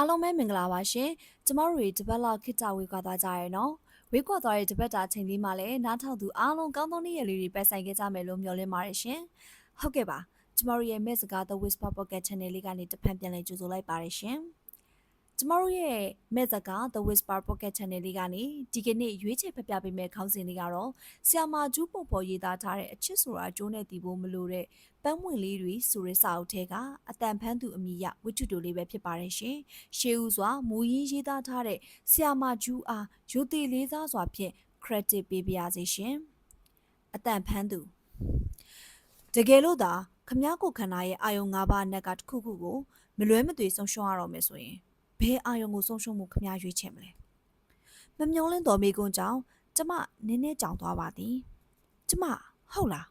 အားလုံးပဲမင်္ဂလာပါရှင်ကျမတို့တွေတပတ်လောက်ခစ်ကြဝေးကွာသွားကြရနော်ဝေးကွာသွားတဲ့တပတ်တာချိန်လေးမှာလည်းနားထောင်သူအားလုံးကောင်းသောနေ့ရက်လေးတွေပဲဆိုင်ခဲ့ကြမယ်လို့မျှော်လင့်ပါတယ်ရှင်ဟုတ်ကဲ့ပါကျမတို့ရဲ့ Miss စကား The Whisper Pocket Channel လေးကနေတစ်ဖန်ပြန်လည်ကြိုဆိုလိုက်ပါတယ်ရှင် ကျမတို့ရဲ့ Miss စကား The Whisper Pocket Channel လေးကနေဒီကနေ့ရွေးချယ်ဖပြပေးမယ့်ခေါင်းစဉ်လေးကတော့ဆီယာမာကျူးပုံပေါ်ရေးသားထားတဲ့အချစ်ဆိုတာကျိုးနဲ့တီးဖို့မလိုတဲ့ပန်းဝင်လေးတွေဆိုတဲ့စာအုပ်ထဲကအတန်ဖန်းသူအမိရဝိထုတိုလေးပဲဖြစ်ပါတယ်ရှင်။ရှေးဦးစွာမူရင်းရေးသားထားတဲ့ဆီယာမာကျူးအားရိုသေလေးစားစွာဖြင့် credit ပေးပါရစေရှင်။အတန်ဖန်းသူတကယ်လို့သာခမ ्या ကိုခန္ဓာရဲ့အာယုံ၅ပါးအနက်ကတစ်ခုခုကိုမလွဲမသွေဆုံးရှုံးရတော့မယ်ဆိုရင် ဘယ်အာရုံကိုဆုံးရှုံးမှုခမရရွေးချယ်မလဲမမျောလင်းတော်မိကွန်းကြောင့်ကျမနည်းနည်းကြောင်သွားပါသည်ကျမဟုတ်လား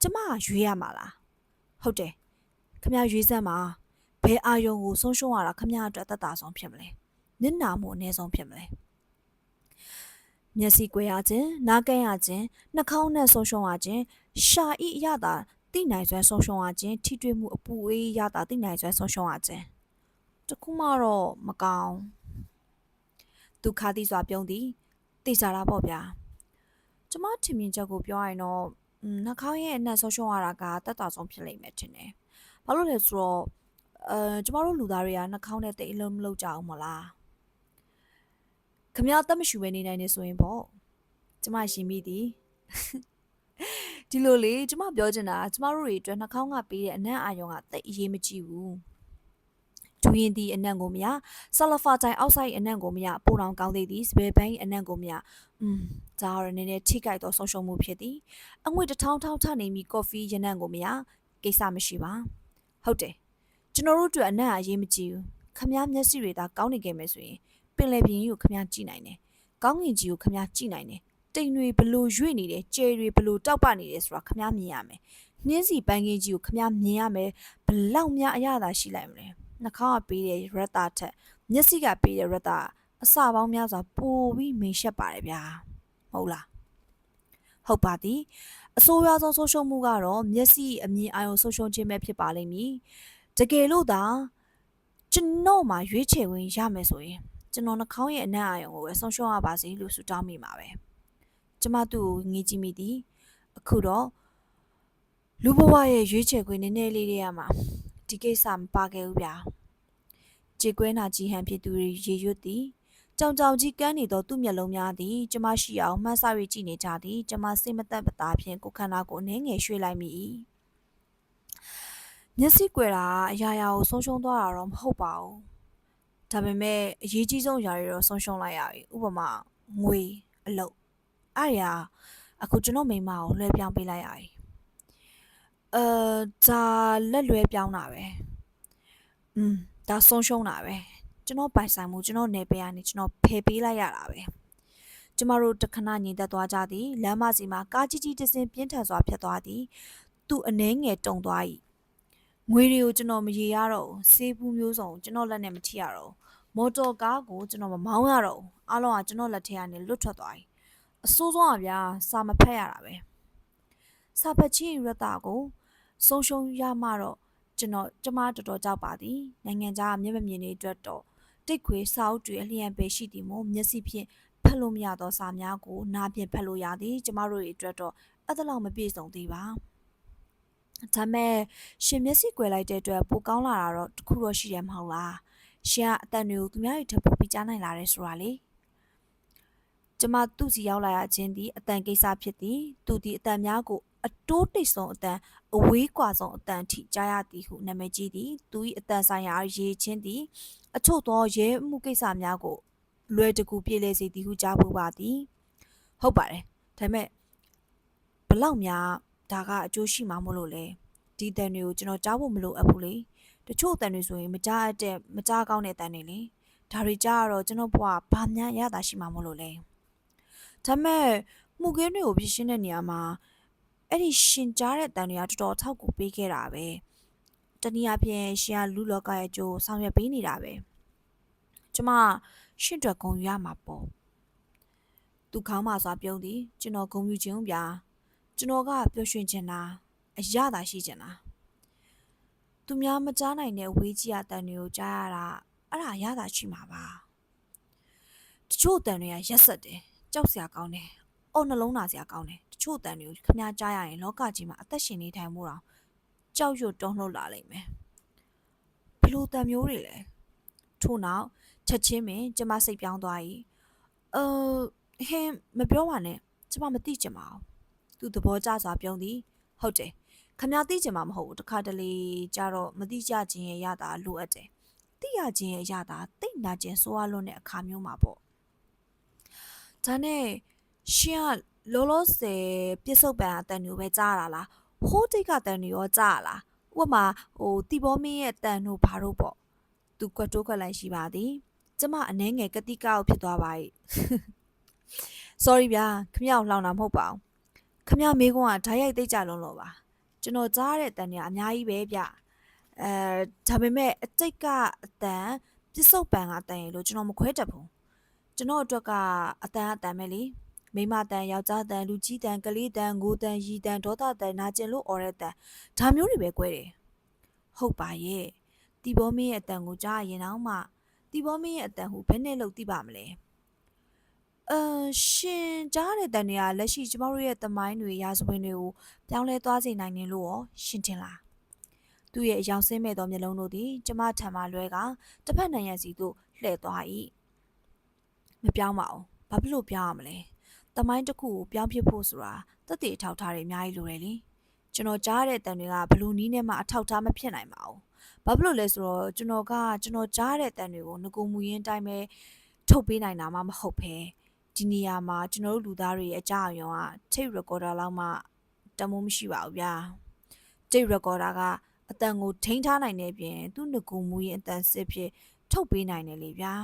ကျမရွေးရမှာလားဟုတ်တယ်ခမရရွေးစမ်းပါဘယ်အာရုံကိုဆုံးရှုံးရတာခမရအတွက်သက်သာဆုံးဖြစ်မလဲနစ်နာမှုအနည်းဆုံးဖြစ်မလဲမျက်စိကွယ်ရခြင်းနားကဲရခြင်းနှာခေါင်းနဲ့ဆုံးရှုံးရခြင်းရှာဤအရသာတိနိုင်စွမ်းဆုံးရှုံးရခြင်းထိတွေ့မှုအပူအေးရတာတိနိုင်စွမ်းဆုံးရှုံးရခြင်း တခုမှတော့မကောင်းဒုက္ခတိစွာပြုံးသည်သိကြတာပေါ့ဗျာကျမထင်မြင်ချက်ကိုပြောရရင်တော့อืมနှာခေါင်းရဲ့အနက်ဆုံးရှုံးရတာကတက်တာဆုံးဖြစ်လိမ့်မယ်ထင်တယ်ဘာလို့လဲဆိုတော့အဲကျမတို့လူသားတွေကနှာခေါင်းနဲ့တိတ်အလုံးမလုပ်ကြအောင်မလားခမရတက်မရှိဘဲနေနိုင်နေဆိုရင်ပေါ့ကျမရှင်မိသည်ဒီလိုလေကျမပြောချင်တာကျမတို့တွေအတွက်နှာခေါင်းကပေးတဲ့အနံ့အာယုံကတိတ်အရေးမကြီးဘူး ဒူရင်ဒီအနံ့ကိုမရဆလဖာတိုင်းအောက်ဆိုင်အနံ့ကိုမရပိုတောင်ကောင်းသေးသည်စပယ်ဘိုင်းအနံ့ကိုမရอืมဒါရနည်းနည်းထိကြိုက်တော့ဆုံးရှုံးမှုဖြစ်သည်အငွေတစ်ထောင်းထောင်းထနေပြီးကော်ဖီရနံ့ကိုမရကိစ္စမရှိပါဟုတ်တယ်ကျွန်တော်တို့အတွက်အနံ့အရေးမကြီးဘူးခမားမျက်စိတွေသာကောင်းနေခဲ့မယ်ဆိုရင်ပင်လယ်ပြင်ကြီးကိုခမားကြည့်နိုင်တယ်ကောင်းကင်ကြီးကိုခမားကြည့်နိုင်တယ်တိမ်တွေဘလို့ရွေ့နေတယ်ကျဲတွေဘလို့တောက်ပနေတယ်ဆိုတာခမားမြင်ရမယ်နှင်းစီပန်းကင်းကြီးကိုခမားမြင်ရမယ်ဘလောက်များအရသာရှိလိုက်မလဲ နှာခေါင်းကပေးတဲ့ရက်တာထက်မျက်စိကပေးတဲ့ရက်တာအစပေါင်းများစွာပိုပြီးမိန်ရှက်ပါတယ်ဗျာမဟုတ်လားဟုတ်ပါသည်အဆိုးရွားဆုံးဆုံးရှုံးမှုကတော့မျက်စိအမြင်အာရုံဆုံးရှုံးခြင်းပဲဖြစ်ပါလိမ့်မည်တကယ်လို့သာကျွန်တော်မှရွေးချယ်ဝင်ရမယ်ဆိုရင်ကျွန်တော်နှာခေါင်းရဲ့အနံ့အာရုံကိုပဲဆုံးရှုံးရပါစေလို့ဆုတောင်းမိပါပဲကျမသူ့ကိုငေးကြည့်မိသည်အခုတော့လူဘဝရဲ့ရွေးချယ်ခွင့်နည်းနည်းလေးတွေရမှာ ဒီကိစ္စမပါခဲ့ဘူးဗျာကြေကွဲနာကြီးဟန်ဖြစ်သူတွေရေရွတ်သည်ကြောင်ကြောင်ကြီးကန်းနေသောသူ့မျက်လုံးများသည်ကျမရှိအောင်မှတ်ဆ၍ကြည့်နေကြသည်ကျမစိတ်မသက်ပသားဖြင့်ကိုခန္ဓာကိုအနှဲငယ်ရွှေ့လိုက်မိ၏မျက်စိကွယ်တာအရာရာကိုဆုံးရှုံးသွားတာတော့မဟုတ်ပါဘူးဒါပေမဲ့အရေးကြီးဆုံးຢာတွေတော့ဆုံးရှုံးလိုက်ရပြီဥပမာငွေအလုပ်အဲ့ရအခုကျွန်တော်မိမကိုလွှဲပြောင်းပေးလိုက်ရပြီ အာဒါလက်လွဲပြောင်းတာပဲอืมဒါဆုံးရှုံးတာပဲကျွန်တော်ပိုင်ဆိုင်မှုကျွန်တော်နယ်ပယ်ကနေကျွန်တော်ဖယ်ပေးလိုက်ရတာပဲကျမတို့တခဏညီသက်သွားကြသည်လမ်းမစီမှာကားကြီးကြီးတစ်စင်းပြင်းထန်စွာဖြတ်သွားသည်သူ့အနှဲငယ်တုံသွား၏ငွေတွေကိုကျွန်တော်မရေရတော့ဘူးဆေးဘူးမျိုးစုံကျွန်တော်လက်နဲ့မထိရတော့ဘူးမော်တော်ကားကိုကျွန်တော်မမောင်းရတော့ဘူးအားလုံးကကျွန်တော်လက်ထဲကနေလွတ်ထွက်သွား၏အဆိုးဆုံးကဗျာစာမဖတ်ရတာပဲစာဖတ်ချင်းရတကို ဆုံးရှုံးရမှတော့ကျွန်တော်ကျမတော်တော်ကြောက်ပါသည်နိုင်ငံခြားမျက်မမြင်တွေအတွက်တော့တိတ်ခွေစာအုပ်တွေအလျံပေရှိသည်မို့မျက်စိဖြင့်ဖတ်လို့မရသောစာများကိုနားဖြင့်ဖတ်လို့ရသည်ကျမတို့ရဲ့အတွက်တော့အဲ့ဒါလောက်မပြည့်စုံသေးပါဒါမဲ့ရှင်မျက်စိကွယ်လိုက်တဲ့အတွက်ပိုကောင်းလာတာတော့တခုတော့ရှိတယ်မဟုတ်လားရှင်ကအတန်တွေကိုသူများတွေထပ်ပို့ပြီးကြားနိုင်လာတယ်ဆိုတာလေကျမသူ့စီရောက်လာရခြင်းသည်အတန်ကိစ္စဖြစ်သည်သူသည်အတန်များကို အတိုးတိတ်ဆုံးအတန်အဝေးကွာဆုံးအတန်ထိကြားရသည်ဟုနာမည်ကြီးသည်သူ၏အတန်ဆိုင်ရာရေချင်းသည်အချို့သောရဲမှုကိစ္စများကိုလွယ်တကူပြေလည်စေသည်ဟုကြားပူပါသည်ဟုတ်ပါတယ်ဒါပေမဲ့ဘလောက်များဒါကအကျိုးရှိမှာမလို့လဲဒီတန်တွေကိုကျွန်တော်ကြားဖို့မလိုအပ်ဘူးလေတချို့တန်တွေဆိုရင်မကြားအပ်တဲ့မကြားကောင်းတဲ့တန်တွေလေဒါတွေကြားရတော့ကျွန်တော်ဘဝဘာများရတာရှိမှာမလို့လဲဒါမဲ့မှုခင်းတွေကိုပြရှင်းတဲ့နေရာမှာ အဲ့ဒီရှင်ကြားတဲ့တန်တွေကတော်တော်ထောက်ကူပေးခဲ့တာပဲတနည်းအားဖြင့်ရှင်ကလူလောကရဲ့ကြိုးဆောင်ရွက်ပေးနေတာပဲကျမရှင့်အတွက်ဂုံယူရမှာပေါ့သူခေါင်းမှာစွာပြုံးသည်ကျွန်တော်ဂုံယူခြင်းဗျာကျွန်တော်ကပျော်ရွှင်ခြင်းလားအရသာရှိခြင်းလားသူများမကြားနိုင်တဲ့ဝေးကြီးအတန်တွေကိုကြားရတာအဲ့ဒါရတာရှိမှာပါတချို့အတန်တွေကရက်ဆက်တယ်ကြောက်စရာကောင်းတယ်အော်နှလုံးနာစရာကောင်းတယ် တချို့အတန်တွေကိုခမကြားရရင်လောကကြီးမှာအသက်ရှင်နေထိုင်မှုတော့ကြောက်ရွံ့တုံ့လှုပ်လာလိမ့်မယ်ဘလို့တန်မျိုးတွေလဲထို့နောက်ချက်ချင်းပင်ကျမစိတ်ပြောင်းသွား၏အဟင်းမပြောပါနဲ့ကျမမသိချင်ပါဘူးသူသဘောကျစွာပြောသည်ဟုတ်တယ်ခမသိချင်မှာမဟုတ်ဘူးတခါတလေကြတော့မသိကြခြင်းရဲ့ရတာလိုအပ်တယ်သိရခြင်းရဲ့ရတာသိနာခြင်းဆိုးရလွန်းတဲ့အခါမျိုးမှာပေါ့ဒါနဲ့ရှင်က လောလောဆယ်ပြစ်စုံပံအတန်မျိုးပဲကြားရတာလားဟိုးတိတ်ကတန်မျိုးရောကြားရလားဥပမာဟိုတီဘောမင်းရဲ့တန်တို့ဘာတို့ပေါ့သူကွက်တိုးခွက်လိုက်ရှိပါသည်ကျမအနှဲငယ်ကတိကောက်ဖြစ်သွားပါ၏ sorry ဗျာခမရောက်လောင်တာမဟုတ်ပါဘူးခမမေးခွန်းကဓာတ်ရိုက်သိကြလုံးလို့ပါကျွန်တော်ကြားတဲ့တန်တွေကအများကြီးပဲဗျအဲဒါပေမဲ့အတိတ်ကအတန်ပြစ္ဆုတ်ပံကအတန်ရေလို့ကျွန်တော်မခွဲတတ်ဘူးကျွန်တော်အတွက်ကအတန်အတန်ပဲလေ မိမတန်ယောက်ျားတန်လူကြီးတန်ကလေးတန်ငိုတန်ရီတန်ဒေါသတန်နာကျင်လို့អော်တဲ့တန်ဒါမျိုးတွေပဲ꿰တယ်ဟုတ်ပါရဲ့တီဘောမင်းရဲ့အတန်ကိုကြားရင်တော့မှတီဘောမင်းရဲ့အတန်ဟူဘယ်နဲ့လို့သိပါမလဲအမ်ရှင်ကြားတဲ့တန်တွေကလက်ရှိကျမတို့ရဲ့သမိုင်းတွေရာဇဝင်တွေကိုပြောင်းလဲသွားစေနိုင်တယ်လို့ရောရှင်ထင်လားသူ့ရဲ့အယောင်ဆင်းမဲ့သောမျက်လုံးတို့သည်ကျမထံမှလွဲကတစ်ဖက်နိုင်ငံစီသို့လှည့်သွား၏မပြောင်းပါဘူးဘာဖြစ်လို့ပြောင်းရမလဲ သမိုင်းတစ်ခုကိုပြောင်းဖြစ်ဖို့ဆိုတာတက်တည်အထောက်ထားတွေအများကြီးလိုတယ်လေကျွန်တော်ကြားတဲ့တန်တွေကဘလို့နီးနဲ့မှအထောက်ထားမဖြစ်နိုင်ပါဘူးဘာဖြစ်လို့လဲဆိုတော့ကျွန်တော်ကကျွန်တော်ကြားတဲ့တန်တွေကိုငကိုမူရင်းအတိုင်းပဲထုတ်ပေးနိုင်တာမှမဟုတ်ပဲဒီနေရာမှာကျွန်တော်တို့လူသားတွေရဲ့အကြောင်းအရာက tape recorder လောက်မှတမိုးမရှိပါဘူးဗျာ tape recorder ကအတန်ကိုထိန်းထားနိုင်တဲ့ပြင် သူ့ငကိုမူရင်းအတန်စစ်ဖြစ်ထုတ်ပေးနိုင်တယ်လေဗျာ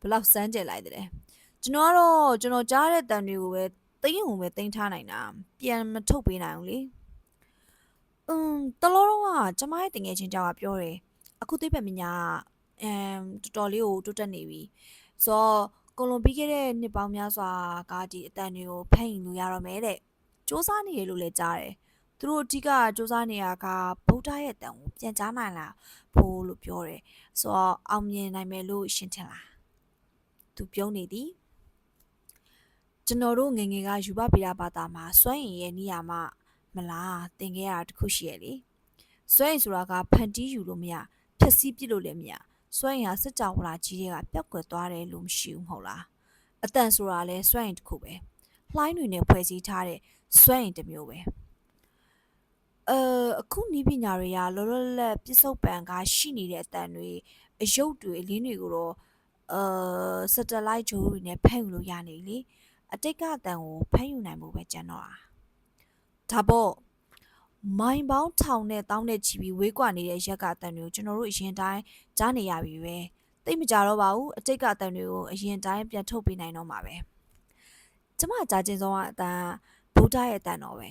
ဘလောက်စမ်းကြလိုက်တဲ့ ကျွန်တော်ကတော့ကျွန်တော်ကြားတဲ့တန်တွေကိုပဲသိရင်ပဲသိမ်းထားနိုင်တာပြန်မထုတ်ပေးနိုင်ဘူးလေอืมတလောတော့ကကျမရဲ့တငယ်ချင်းကြောက်ကပြောတယ်အခုသိပ္ပံပညာအမ်တော်တော်လေးကိုတိုးတက်နေပြီဆိုတော့ကိုလွန်ပြီးခဲ့တဲ့နှစ်ပေါင်းများစွာကဒီအတန်တွေကိုဖမ်းယူလို့ရတော့မယ်တဲ့စူးစမ်းနေရလို့လည်းကြားတယ်သူတို့အဓိကစူးစမ်းနေတာကဗုဒ္ဓရဲ့တန်ကိုပြန်ကြားနိုင်လားဖို့လို့ပြောတယ်ဆိုတော့အောင်မြင်နိုင်မယ်လို့ရှင်းထင်လားသူပြောနေသည် ကျွန်တော်တို့ငငယ်ကယူပဗေဒဘာသာမှာစွမ်းရည်ရဲ့နေရာမှာမလားသင်ခဲ့ရတာတခုရှိရလေစွမ်းရည်ဆိုတာကဖန်တီးယူလို့မရဖြည့်ဆည်းပြစ်လို့လည်းမရစွမ်းရည်ဟာစက်ကြောင်လာကြီးတွေကပျောက်ကွယ်သွားတယ်လို့မရှိဘူးမဟုတ်လားအတန်ဆိုတာလည်းစွမ်းရည်တစ်ခုပဲလှိုင်းတွေနဲ့ဖွဲ့စည်းထားတဲ့စွမ်းရည်တစ်မျိုးပဲအဲအခုနီးပညာတွေကလောလောလတ်ပြစ္ဆုတ်ပံကရှိနေတဲ့အတန်တွေအယုတ်တွေအလင်းတွေကိုတော့အဲ satellite ဂျိုးတွေနဲ့ဖမ်းယူလို့ရနေလေ အတိတ်ကအတန်ကိုဖမ်းယူနိုင်မှုပဲကျန်တော့တာဒါပေါ့မိုင်ပေါင်းထောင်နဲ့တောင်းနဲ့ချီပြီးဝေးကွာနေတဲ့ရက်ကအတန်တွေကိုကျွန်တော်တို့အရင်တိုင်းကြားနေရပြီပဲသိမကြတော့ပါဘူးအတိတ်ကအတန်တွေကိုအရင်တိုင်းပြန်ထုတ်ပေးနိုင်တော့မှာပဲကျမကြားချင်းဆုံးကအတန်ဗုဒ္ဓရဲ့အတန်တော်ပဲ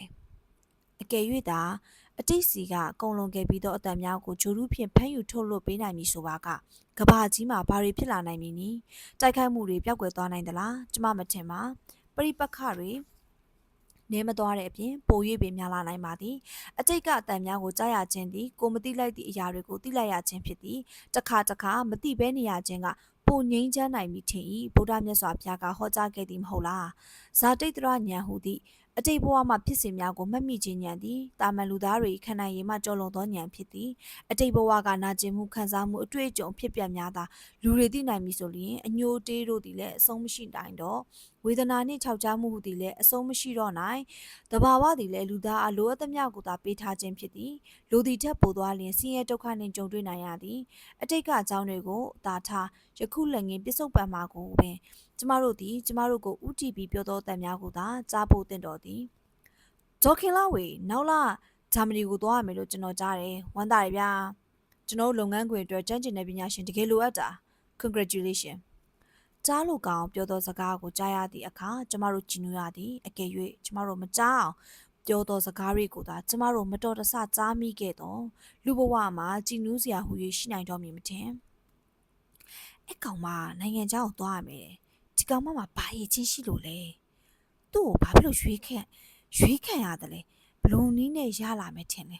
အကယ်၍သာ အတိတ်စီကအကုန်လုံးခဲ့ပြီးတော့အတန်များကိုဂျိုရုဖြင့်ဖမ်းယူထုတ်လွှတ်ပေးနိုင်ပြီဆိုပါကကဘာကြီးမှာဘာတွေဖြစ်လာနိုင်မည်နီတိုက်ခိုက်မှုတွေပျောက်ကွယ်သွားနိုင်သလားကျမမထင်ပါပရိပက္ခတွေနေမသွားတဲ့အပြင်ပို၍ပင်များလာနိုင်ပါသည်အတိတ်ကအတန်များကိုကြားရခြင်းသည်ကိုမသိလိုက်သည့်အရာတွေကိုသိလိုက်ရခြင်းဖြစ်သည်တခါတခါမသိဘဲနေရခြင်းကပုံငိမ့်ချမ်းနိုင်ပြီထင်၏ဗုဒ္ဓမြတ်စွာဘုရားကဟောကြားခဲ့သည်မဟုတ်လားဇာတိတ္တရဉာဏ်ဟူသည့်အတိတ်ဘဝမှာဖြစ်စဉ်များကိုမှတ်မိခြင်းဉာဏ်သည်တာမန်လူသားတွေခံနိုင်ရည်မှကြော်လွန်သောဉာဏ်ဖြစ်သည်အတိတ်ဘဝကနာကျင်မှုခံစားမှုအတွေ့အကြုံဖြစ်ပြများသာလူတွေသိနိုင်ပြီဆိုရင်အညိုတေးတို့သည်လည်းအဆုံးမရှိနိုင်တော့ဝေဒနာနှင့်ခြောက်ခြားမှုဟူသည်လည်းအဆုံးမရှိတော့နိုင်တဘာဝသည်လည်းလူသားအလိုအပ်သမျှကိုသာပေးထားခြင်းဖြစ်သည်လူသည်ထက်ပိုသွားလျင်ဆင်းရဲဒုက္ခနှင့်ကြုံတွေ့နိုင်ရသည်အတိတ်ကအကြောင်းတွေကိုသာထားယခုလည်းငင်ပစ္စုပန်မှာကိုပင် ကျမတို့သည်ကျမတို့ကိုဥတီပြီးပြောသောတန်များကိုသာကြားဖို့တင်တော်သည်ဒေါခင်လာဝေနောက်လာဂျာမနီကိုသွားရမယ်လို့ကျွန်တော်ကြားတယ်ဝမ်းသာတယ်ဗျာကျွန်တော်လုပ်ငန်းခွင်အတွက်ကျန်းကျင်တဲ့ပညာရှင်တကယ်လိုအပ်တာ congratulation ကြားလို့ကောင်းပြောသောစကားကိုကြားရသည့်အခါကျမတို့ကြည်နူးရသည်အကယ်၍ကျမတို့မကြားအောင်ပြောသောစကားတွေကိုသာကျမတို့မတော်တဆကြားမိခဲ့တော့လူဘဝမှာကြည်နူးစရာဟူ၍ရှိနိုင်တော့မည်မထင်အကောင်မနိုင်ငံခြားကိုသွားရမယ်ဒီ ကောင်မမှာဘာရည်ချင်းရှိလို့လဲသူ့ကိုဘာဖြစ်လို့ရွေးခန့်ရွေးခံရတယ်လေဘလုံနီးနဲ့ရလာမယ်ထင်လေ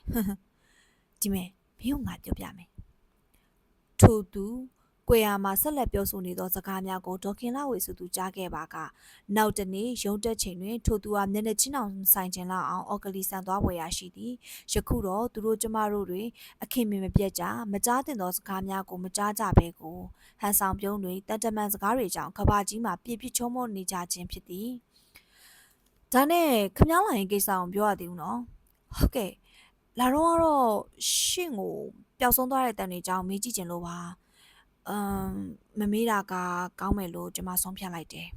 ဒီမဲ့မင်းကငါပြောပြမယ်ထို့သူ ကွယ်ယာမှာဆက်လက်ပြောဆိုနေသောစကားများကိုဒေါခင်လာဝေဆိုသူကြားခဲ့ပါကနောက်တနေ့ရုံးတက်ချိန်တွင်ထိုသူအားမျက်နှာချင်းအောင်ဆိုင်ခြင်းလောက်အောင်အော်ကလီဆန်သွားဝယ်ရရှိသည်ယခုတော့သူတို့ကျမတို့တွင်အခင်မင်မပြတ်ကြမကြားတင်သောစကားများကိုမကြားကြဘဲကိုဟန်ဆောင်ပြုံးတွင်တန်တမန်စကားတွေကြောင့်ကဘာကြီးမှာပြည့်ပြည့်ချုံမောနေကြခြင်းဖြစ်သည်ဒါနဲ့ခမောင်းလိုင်ကိစ္စကိုပြောရသေးဘူးနော်ဟုတ်ကဲ့လာတော့ကတော့ရှင့်ကိုပျောက်ဆုံးသွားတဲ့တန်တွေကြောင့်မေးကြည့်ခြင်းလို့ပါ အမ်မမေးတာကကောင်းမယ်လို့ကျွန်မဆုံးဖြတ်လိုက်တယ်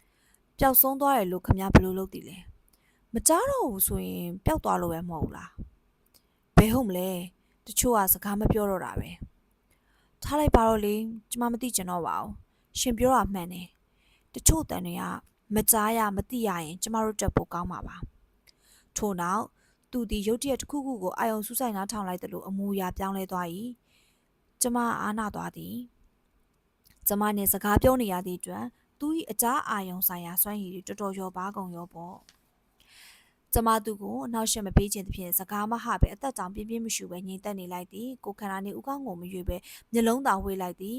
။ပျောက်ဆုံးသွားတယ်လို့ခမဘယ်လိုလုပ်တည်လဲ။မကြားတော့ဘူးဆိုရင်ပျောက်သွားလို့ပဲမဟုတ်ဘူးလား။ဘယ်ဟုတ်မလဲ။တချို့ကစကားမပြောတော့တာပဲ။ထားလိုက်ပါတော့လေကျွန်မမသိချင်တော့ပါဘူး။ရှင်ပြောတာမှန်တယ်။တချို့တန်တွေကမကြားရမသိရရင်ကျမတို့တက်ဖို့ကောင်းမှာပါ။ထို့နောက်သူဒီရုတ်တရက်တစ်ခုခုကိုအာယုံစူးစိုက်နားထောင်လိုက်တယ်လို့အမူအရာပြောင်းလဲသွား၏။ကျမအားနာသွားသည်။ ကျမနဲ့စကားပြောနေရသည့်အတွက်သူ၏အကြားအာယုံဆိုင်ရာစွမ်းရည်တွေတော်တော်ရောပါကုန်ရောပေါ့ကျမသူကိုအနောက်ရှက်မပေးခြင်းသဖြင့်စကားမဟပဲအသက်တောင်ပြင်းပြင်းမရှူပဲငြိမ်သက်နေလိုက်သည်ကိုခန္ဓာနှင့်ဥကောင်းကိုမရွေပဲမျက်လုံးသာဝေးလိုက်သည်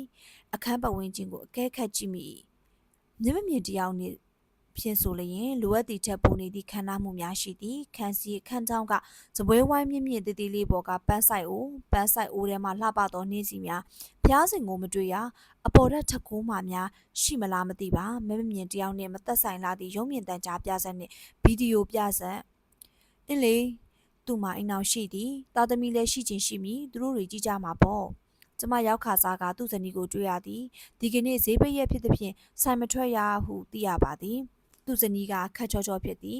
အခန်းပတ်ဝန်းကျင်ကိုအကဲခတ်ကြည့်မိမျက်မမြင်တရားနှင့် ဖြင့်ဆိုလျင်လိုအပ်သည့်ချက်ပုံနေသည့်ခန္ဓာမှုများရှိသည်ခန်းစီခန်းချောင်းကစပွဲဝိုင်းမြင့်မြင့်တည်တည်လေးပေါ်ကပန်းဆိုင်အိုပန်းဆိုင်အိုထဲမှလှပသောနှင်းစီများဖျားစင်ကိုမတွေ့ရအပေါ်ထက်ထက်ကိုးမှများရှိမလားမသိပါမဲမမြင်တယောက်နဲ့မသက်ဆိုင်လာသည့်ရုံမြင့်တန်ကြားပြဆက်နဲ့ဗီဒီယိုပြဆက်အင်းလေသူ့မှာအိမ်အောင်ရှိသည်တာသမီလည်းရှိချင်းရှိမည်သူတို့တွေကြည့်ကြမှာပေါ့ကျမရောက်ခါစားကသူ့ဇနီးကိုတွေ့ရသည်ဒီကနေ့ဈေးပိတ်ရက်ဖြစ်သည်ဖြင့်ဆိုင်မထွက်ရဟုသိရပါသည် သူ့ဇနီးကခက်ချောချောဖြစ်သည်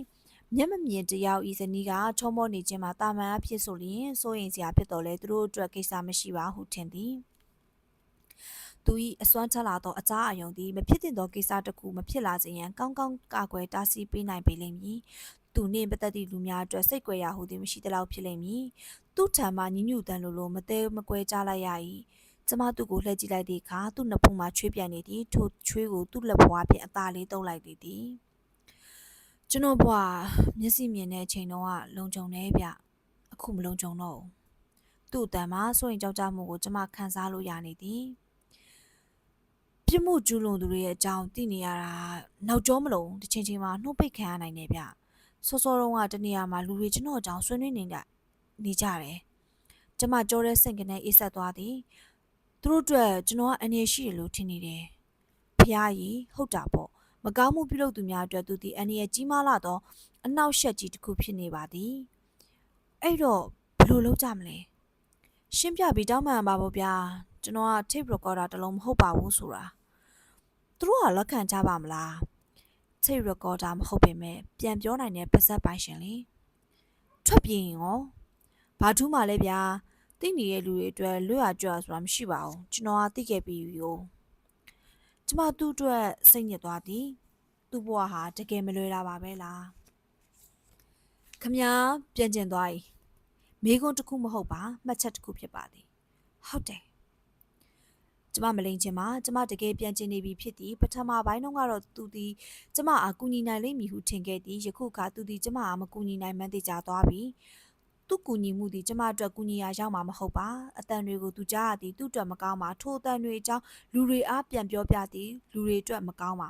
မျက်မမြင်တယောက်ဤဇနီးကချုံမောနေခြင်းမှာတာမန်အဖြစ်ဆိုလျင်စိုးရင်စရာဖြစ်တော်လဲသူတို့အတွက်ကိစ္စမရှိပါဟုထင်သည်သူ၏အစွမ်းထက်လာသောအကြားအယုံသည်မဖြစ်သင့်သောကိစ္စတစ်ခုမဖြစ်လာစေရန်ကောင်းကောင်းကာကွယ်တားဆီးပေးနိုင်ပေလိမ့်မည်။သူနှင့်ပတ်သက်သည့်လူများအတွက်စိတ်ကြွယ်ရာဟုသည်မရှိသလောက်ဖြစ်လိမ့်မည်။သူ့ထံမှညညူတန်လိုလိုမသေးမကွဲကြလိုက်ရ၏။ကျမသူ့ကိုလှည့်ကြည့်လိုက်သည့်အခါသူ့နှစ်ဖက်မှချွေးပြန်နေသည်ထိုချွေးကိုသူ့လက်ဘွားဖြင့်အသာလေးတုပ်လိုက်သည်သည်။ ကျွန်တော်ဘွားမျက်စိမြင်တဲ့အချိန်တုန်းကလုံခြုံနေဗျ။အခုမလုံခြုံတော့ဘူး။သူ့အတန်မှာစိုးရင်ကြောက်ကြမှုကိုကျမခံစားလို့ရနေသည်။ပြစ်မှုကျူးလွန်သူတွေရဲ့အကြောင်းသိနေရတာနောက်ကျောမလုံးတစ်ချိန်ချိန်မှာနှုတ်ပိတ်ခံရနိုင်တယ်ဗျစောစောတုန်းကတနေရာမှာလူတွေကျွန်တော်အကြောင်းဆွေးနွေးနေကြနေကြတယ်ကျမကြောတဲ့စင်ကနေအေးဆက်သွားသည်သူတို့အတွက်ကျွန်တော်ကအန်ရရှိတယ်လို့ထင်နေတယ်ဖះကြီးဟုတ်တာပေါ့ မကောင်းမှုပြုလုပ်သူများအတွက်သူဒီအန်ရကြီးမားလာတော့အနောက်ရှက်ကြီးတစ်ခုဖြစ်နေပါသည်အဲ့တော့ဘယ်လိုလုပ်ကြမလဲရှင်းပြပြီးတောင်းပန်ပါပေါ့ဗျာကျွန်တော်က tape recorder တစ်လုံးမဟုတ်ပါဘူးဆိုတာသူတို့ကလက်ခံကြပါမလား tape recorder မဟုတ်ပေမဲ့ပြန်ပြောနိုင်တဲ့ပါဇက်ပိုင်ရှင်လေထွက်ပြေးရင်ရောဘာထူးမှလဲဗျာသိနေတဲ့လူတွေအတွက်လွတ်ရကြွဆိုတာမရှိပါဘူးကျွန်တော်ကသိခဲ့ပြီးပြီကို ကျမသူ့အတွက်စိတ်ညစ်သွားသည်သူ့ဘဝဟာတကယ်မလွယ်တာပါပဲလားခမညာပြန်ကျင်သွားပြီမိကွန်းတစ်ခုမဟုတ်ပါမှတ်ချက်တစ်ခုဖြစ်ပါသည်ဟုတ်တယ်ကျမမလိန်ချင်ပါကျမတကယ်ပြန်ကျင်နေပြီဖြစ်သည်ပထမပိုင်းတော့ကတော့သူသည်ကျမအားကူညီနိုင်လိမ့်မည်ဟုထင်ခဲ့သည်ယခုအခါသူသည်ကျမအားမကူညီနိုင်မှန်းသိကြသွားပြီ သူကူညီမှုသည်ကျမအတွက်ကူညီရာရောက်မှာမဟုတ်ပါအတန်တွေကိုသူကြားရသည်သူ့အတွက်မကောင်းပါထိုအတန်တွေအကြောင်းလူတွေအားပြန်ပြောပြသည်လူတွေအတွက်မကောင်းပါ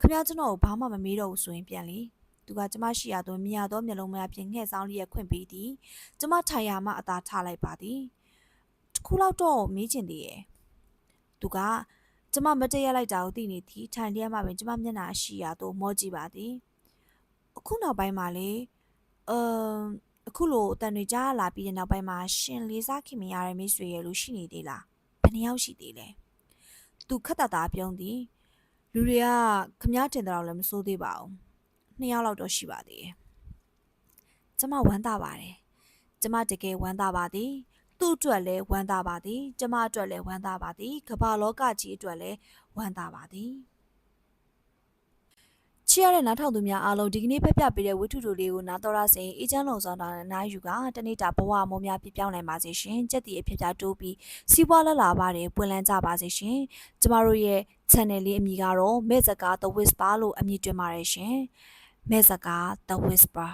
ခင်ဗျားကျွန်တော်ကိုဘာမှမမေးတော့ဘူးဆိုရင်ပြန်လေသူကကျမရှိရသောမြင်ရသောမျက်လုံးများဖြင့်ငှဲ့ဆောင်လျက်ခွင့်ပေးသည်ကျမထိုင်ရာမှအသာထားလိုက်ပါသည်တစ်ခုလောက်တော့မေးချင်သေးရဲ့သူကကျမမတည့်ရလိုက်တာကိုသိနေသည်ထိုင်လျက်မှပင်ကျမမျက်နှာရှိရာသို့မောကြည့်ပါသည်အခုနောက်ပိုင်းမှာလေအမ် အခုလိုအတန်တွေကြားလာပြီးတဲ့နောက်ပိုင်းမှာရှင်လေးစားခင်မရတဲ့မိတ်ဆွေရဲ့လို့ရှိနေသေးလားဘယ်နှယောက်ရှိသေးလဲသူခက်တာတာပြုံးသည်လူတွေကခမားတင်တော့လည်းမစိုးသေးပါဘူးနှစ်ယောက်လောက်တော့ရှိပါသေးတယ်ကျမဝမ်းသာပါတယ်ကျမတကယ်ဝမ်းသာပါသည်သူ့အတွက်လည်းဝမ်းသာပါသည်ကျမအတွက်လည်းဝမ်းသာပါသည်ကမ္ဘာလောကကြီးအတွက်လည်းဝမ်းသာပါသည် ချီရတဲ့နားထောင်သူများအားလုံးဒီကနေ့ဖက်ပြပေးတဲ့ဝတ္ထုတို့လေးကိုနားတော်ရစေအေးချမ်းလုံဆောင်တာနဲ့နားယူကတနေ့တာဘဝမိုးများပြပြောင်းနိုင်ပါစေရှင်ကြက်တီအဖြစ်ပြတိုးပြီးစီးပွားလက်လာပါတယ်ပွင့်လန်းကြပါစေရှင်ကျမတို့ရဲ့ channel လေးအမည်ကတော့မဲဇကာ The Whisper လို့အမည်တွင်ပါတယ်ရှင်မဲဇကာ The Whisper